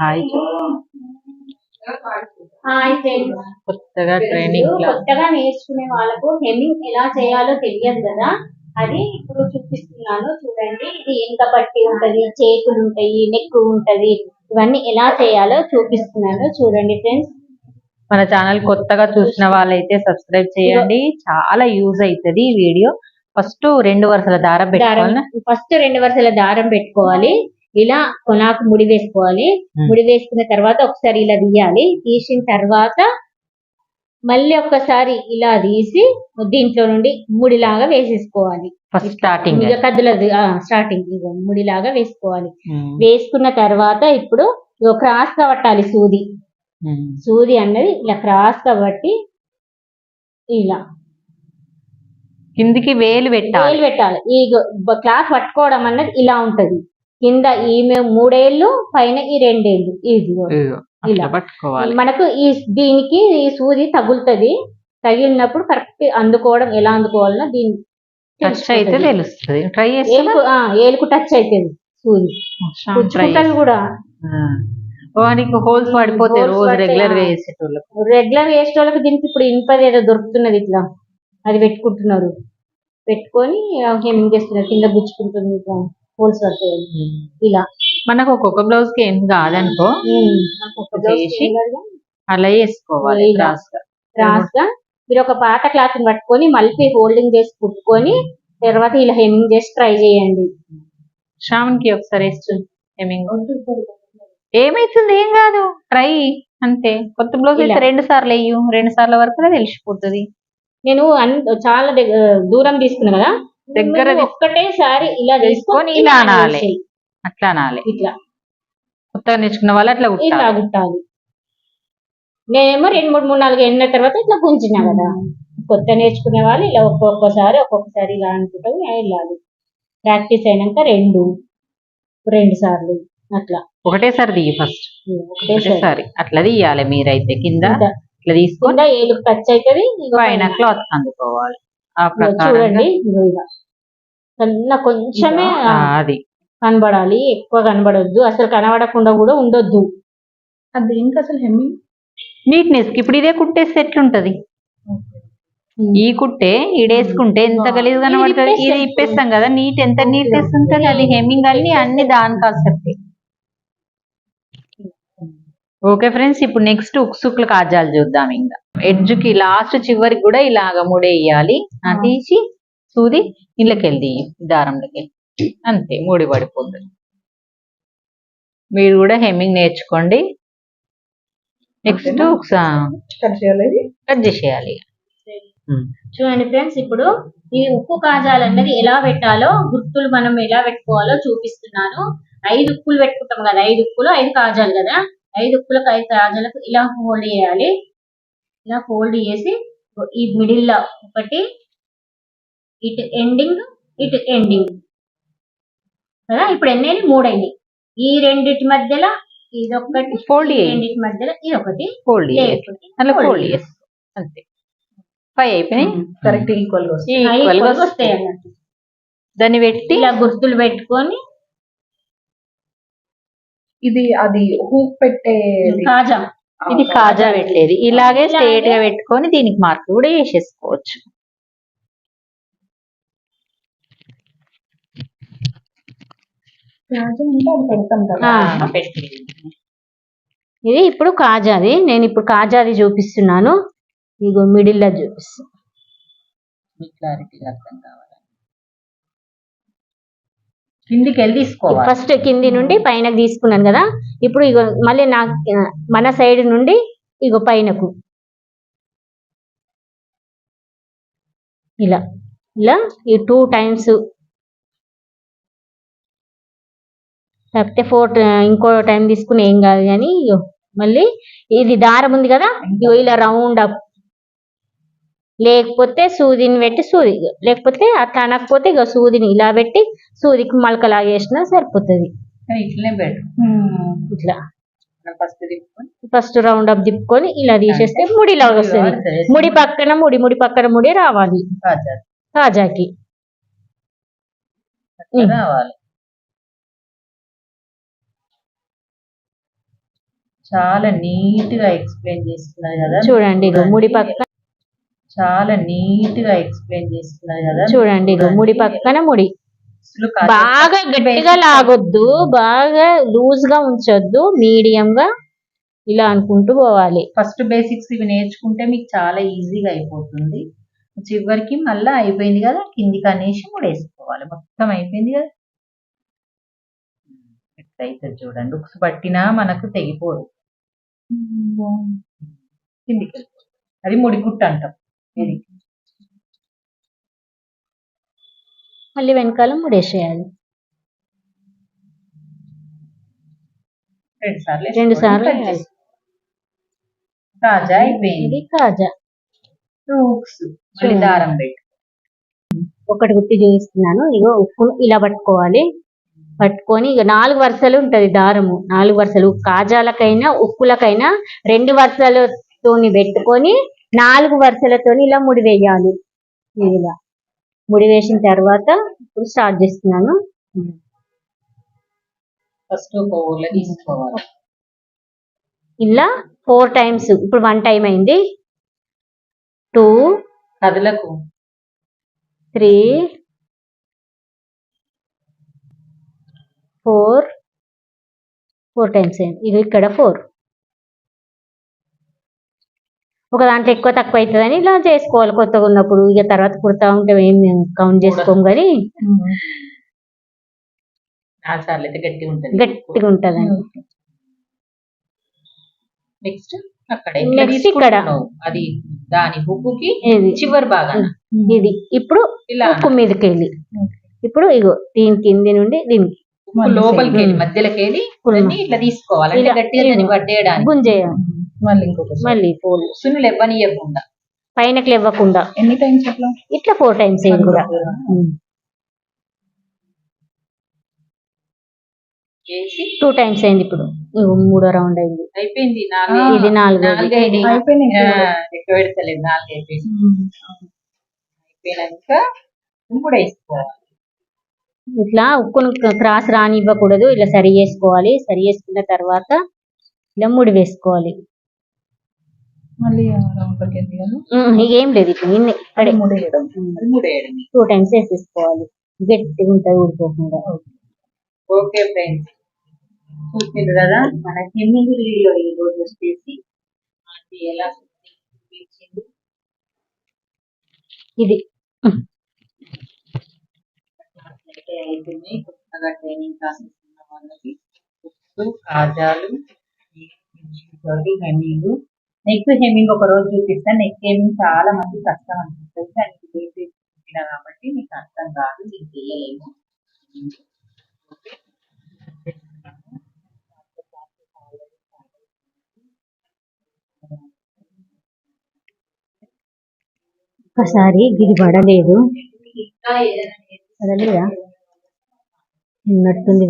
Hi hi friends. కొత్తగా training కొత్తగా నేర్చుకునే వాళ్ళకు హెమ్మింగ్ ఎలా చేయాలో తెలియదు కదా? అది ఇప్పుడు చూపిస్తున్నాను చూడండి. ఇది ఎంత పట్టి ఉంటది చేతులు ఉంటాయి నెక్ ఉంటది ఇవన్నీ ఎలా చేయాలో చూపిస్తున్నాను. చూడండి ఫ్రెండ్స్ మన ఛానల్ కొత్తగా చూసిన వాళ్ళైతే సబ్స్క్రైబ్ చేయండి. చాలా యూజ్ అవుతుంది ఈ వీడియో ఫస్ట్ రెండు వరుసల దారం దారం పెట్టుకోవాలి ఫస్ట్ రెండు వరుసల దారం పెట్టుకోవాలి. ఇలా కొనాకు ముడి వేసుకోవాలి. ముడి వేసుకున్న తర్వాత ఒకసారి ఇలా తీయాలి. తీసిన తర్వాత మళ్ళీ ఒక్కసారి ఇలా తీసి దీంట్లో నుండి ముడిలాగా వేసేసుకోవాలి. ఫస్ట్ స్టార్టింగ్ ఇక కదులదు. స్టార్టింగ్ ఇక ముడిలాగా వేసుకోవాలి. వేసుకున్న తర్వాత ఇప్పుడు ఇగో క్రాస్గా పట్టాలి సూది సూది అన్నది ఇలా క్రాస్గా పట్టి ఇలా. కిందికి వేలు పెట్టాలి. వేలు పెట్టాలి. ఈ క్లాత్ పట్టుకోవడం అన్నది ఇలా ఉంటది. కింద ఈమె మూడేళ్ళు పైన ఈ రెండేళ్ళు. ఇది ఇదిగో, ఇలా. పట్టుకోవాలి. మనకు ఈ దీనికి ఈ సూది తగులుతది. తగిలినప్పుడు కరెక్ట్ అందుకోవడం ఎలా అందుకోవాలనో దీని టచ్ అయితే తెలుస్తుంది. ట్రై ఏలుకు టచ్ అవుతుంది సూది. ట్రై పుచ్చుకుంటది కూడా. వానికి హోల్స్ పడిపోతాయి Holes రోజు రెగ్యులర్. వేసేటోళ్ళకు. రెగ్యులర్ వేసే వాళ్ళకి దీనికి ఇప్పుడు ఇనుపది ఏదో దొరుకుతున్నది ఇట్లా. అది పెట్టుకుంటున్నారు. పెట్టుకొని హెమ్మింగ్ చేస్తున్నారు? కింద గుచ్చుకుంటుంది ఇట్లా. హోల్స్ పడతాయి ఇలా. మనకు ఒక్కొక్క బ్లౌజ్కి ఏం కాదనుకో చేసి అలా వేసుకోవాలి. క్రాస్గా క్రాస్గా మీరు ఒక పాత క్లాత్ పట్టుకొని మళ్ళీ హోల్డింగ్ చేసి కుట్టుకొని తర్వాత ఇలా హెమ్మింగ్ చేసి ట్రై చేయండి. శ్రావణ్కి ఒకసారి వేస్తు ఏమింగ్ ఏమైతుంది? ఏం కాదు. ట్రై అంతే. కొత్త బ్లౌజ్ అయితే. రెండు సార్లు వేయు. రెండు సార్ల వరకు తెలిసిపోతుంది. నేను చాలా దూరం తీసుకున్నా కదా దగ్గర ఒక్కటేసారి ఇలా తీసుకొని ఇలా ఇలా అనాలి. అట్లా అనాలి. ఇట్లా. కొత్తగా నేర్చుకున్న వాళ్ళు అట్లా ఇలా కుట్టాలి. కుట్టాలి. నేనేమో రెండు మూడు మూడు నాలుగు ఎన్న తర్వాత ఇట్లా గుంజినా కదా. కొత్త నేర్చుకునే వాళ్ళు ఇలా ఒక్కొక్కసారి ఒక్కొక్కసారి ఇలా అనుకుంటాం వెళ్ళాలి. ప్రాక్టీస్ అయినాక రెండు రెండు సార్లు అట్లా. ఒకటేసారి తీయి ఫస్ట్. ఒకటేసారి. అట్లా తీయాలి మీరైతే. కింద ఇట్లా. తీసుకొని కింద ఏలుకు టచ్ అవుతుంది ఇగో పైన. క్లాత్ అందుకోవాలి. చూడండి సన్న కొంచెమే అది. కనబడాలి ఎక్కువ కనబడొద్దు అసలు కనబడకుండా కూడా ఉండొద్దు. అది ఇంకా అసలు హెమ్మింగ్? నీట్నెస్ ఇప్పుడు ఇదే కుట్టేస్తే ఎట్లుంటది ఈ కుట్టే ఈడేసుకుంటే ఎంత గలీజ్ కనబడుతుంది? ఇది ఇది ఇప్పేస్తాం కదా నీట్ ఎంత నీట్నెస్ ఉంటుంది? అది హెమ్మింగ్ అన్ని అన్ని దాని కాన్సెప్ట్ ఓకే ఫ్రెండ్స్ ఇప్పుడు నెక్స్ట్ ఉక్సుకుల కాజాలు చూద్దాం ఇంకా. ఎడ్జ్కి లాస్ట్ చివరికి కూడా ఇలాగ ముడేయాలి ఆ తీసి సూది ఇళ్ళకెళ్ళి దారంలోకి. అంతే ముడి పడిపోతుంది మీరు కూడా హెమ్మింగ్ నేర్చుకోండి. నెక్స్ట్? కట్ చేసేయాలి చూడండి ఫ్రెండ్స్ ఇప్పుడు ఈ ఉప్పు కాజాలు అన్నది ఎలా పెట్టాలో గుర్తులు మనం ఎలా పెట్టుకోవాలో చూపిస్తున్నాను. ఐదు ఉప్పులు పెట్టుకుంటాం కదా ఐదు ఉప్పులు ఐదు కాజాలు కదా. ఐదు ఉప్పులకు ఐదు కాజాలకు ఇలా ఫోల్డ్ చేయాలి. ఇలా ఫోల్డ్ చేసి ఈ మిడిల్లో ఒకటి ఇటు ఎండింగ్ ఇటు ఎండింగ్ కదా ఇప్పుడు ఎన్ని అయినాయి? మూడు అయినాయి. ఈ రెండిటి మధ్యలో ఇది ఒకటి Fold ఈ చేయి. రెండిటి మధ్యలో ఇది ఒకటి. ఫోల్డ్ అలా ఫోల్డ్ చేసి అంతే. ఫైవ్ అయిపోయినాయి? కరెక్ట్ ఈక్వల్గా వస్తుంది. అవి ఈక్వల్ వస్తాయి అన్నట్టు. దాన్ని పెట్టి ఇలా గుర్తులు పెట్టుకొని ఇది అది హూక్ పెట్టే కాజా. ఇది కాజా పెట్టేది. ఇలాగే స్ట్రేట్గా పెట్టుకొని దీనికి మార్క్ కూడా వేసేసుకోవచ్చు. ఇది ఇప్పుడు కాజాది. నేను ఇప్పుడు కాజాది చూపిస్తున్నాను. ఇగో మిడిల్లో చూపిస్తాను క్లారిటీగా అర్థం కావాలి. కిందికి వెళ్ళి తీసుకోవాలి. ఫస్ట్ కింది నుండి పైనకు తీసుకున్నాను కదా ఇప్పుడు ఇగో మళ్ళీ నా మన సైడ్ నుండి ఇగో పైనకు. ఇలా ఇలా ఈ టూ టైమ్స్. లేకపోతే ఫోర్ ఇంకో టైం తీసుకుని ఏం కాదు కానీ ఇగో మళ్ళీ ఇది దారం ఉంది కదా ఇగో ఇలా రౌండ్ అప్ లేకపోతే సూదిని పెట్టి సూది లేకపోతే అట్లా అనకపోతే ఇక సూదిని ఇలా పెట్టి సూదికి మలకలా చేసినా సరిపోతుంది. కానీ ఇట్లనే బెటర్ ఇట్లా. ఫస్ట్ రౌండ్ అప్ తిప్పుకొని ఇలా తీసేస్తే ముడి లాగా వస్తుంది. ముడి పక్కన ముడి ముడి పక్కన ముడి రావాలి. కాజా కాజాకి. చాలా నీట్గా ఎక్స్ప్లెయిన్ చేస్తున్నారు కదా. చూడండి ముడి పక్క చాలా నీట్గా ఎక్స్ప్లెయిన్ చేస్తున్నారు కదా. చూడండి ముడి పక్కన ముడి. బాగా గట్టిగా లాగొద్దు బాగా లూజ్గా ఉంచొద్దు మీడియం గా ఇలా అనుకుంటూ పోవాలి. ఫస్ట్ బేసిక్స్ ఇవి నేర్చుకుంటే మీకు చాలా ఈజీగా అయిపోతుంది. చివరికి మళ్ళీ అయిపోయింది కదా కిందికి అనేసి ముడేసుకోవాలి. మొత్తం అయిపోయింది కదా. ఎట్లయితే చూడండి ఉక్స్ పట్టినా మనకు తెగిపోదు. కిందికి. అది ముడికుట్టు అంటాం ఇది మళ్ళీ వెనకాల ముడేసేయాలి. రెండు సార్లు. కాజా అయిపోయింది కాజా. మళ్ళీ దారం పెట్టి. ఒకటి గుర్తు చూపిస్తున్నాను ఇగో ఉప్పు ఇలా పట్టుకోవాలి. పట్టుకొని ఇక నాలుగు వరుసలు ఉంటది దారము. నాలుగు వరుసలు. కాజాలకైనా ఉక్కులకైనా రెండు వరుసలతోని పెట్టుకొని నాలుగు వరుసలతోని ఇలా ముడి వేయాలి. ఇలా ముడి వేసిన తర్వాత ఇప్పుడు స్టార్ట్ చేస్తున్నాను. ఫస్ట్ తీసుకోవాలి. ఇలా ఫోర్ టైమ్స్. ఇప్పుడు వన్ టైం అయింది. టూ కథలకు త్రీ ఫోర్. ఫోర్ టైమ్స్ అయింది. ఇది ఇక్కడ ఫోర్. ఒక దాంట్లో ఎక్కువ తక్కువ అవుతుందని ఇలా చేసుకోవాలి కొత్తగా ఉన్నప్పుడు. ఇక తర్వాత కుడతా ఉంటే ఏం కౌంట్ చేసుకోము కానీ. గట్టిగా ఉంటదని నెక్స్ట్ అక్కడ Next ఇక్కడ. అది దాని హుక్కుకి చివరి భాగాన. ఇది. ఇప్పుడు ఇలా. ఉక్కు మీదకి వెళ్ళి ఇప్పుడు ఇగో దీని కింది నుండి దీనికి. హుక్కు లోపలికి వెళ్ళి మధ్యలోకి వెళ్ళి ఇట్లా తీసుకోవాలి. గట్టిగా గుంజేయాలి మళ్ళీ సున్నులు ఇవ్వనియకుండా పైనకి ఇవ్వకుండా ఎన్ని టైమ్స్ అట్లా? ఇట్లా ఫోర్ టైమ్స్ అయింది కూడా. టూ టైమ్స్ అయింది ఇప్పుడు. మూడో రౌండ్ అయింది. అయిపోయింది. ఇది పెడతలేదు. నాలుగు అయిపోయింది. అయిపోయినాక వేసుకోవాలి. ఇట్లా ఉక్కును క్రాస్ రానివ్వకూడదు. ఇలా సరి చేసుకోవాలి. సరి చేసుకున్న తర్వాత ఇలా ముడి వేసుకోవాలి. మళ్ళీ రౌండ్లోకి వెళ్ళి ఏం లేదు ఇప్పుడు ఇన్ని ఇక్కడే ముడేయడం టూ టైమ్స్ వేసేసుకోవాలి. గట్టిగా ఉంటుంది ఊడిపోకుండా ఓకే ఫ్రెండ్స్. చూసిండ్రు కదా మన హెమ్మింగ్ వీడియో ఈ రోజు వచ్చేసి అది ఎలా ఇది. కొత్తగా ట్రైనింగ్ క్లాసెస్ ఉన్న వాళ్ళకి బుక్స్ కాజాలు హెమ్మింగ్ నెక్ హెమ్మింగ్ ఒక రోజు చూపిస్తాను నెక్ హెమ్మింగ్ చాలా మంది కష్టం అనిపిస్తుంది. కాబట్టి మీకు అర్థం కాదు. మీకు చేయలేము ఒకసారి గిది పడలేదు. పడలేదా? ఉన్నట్టుంది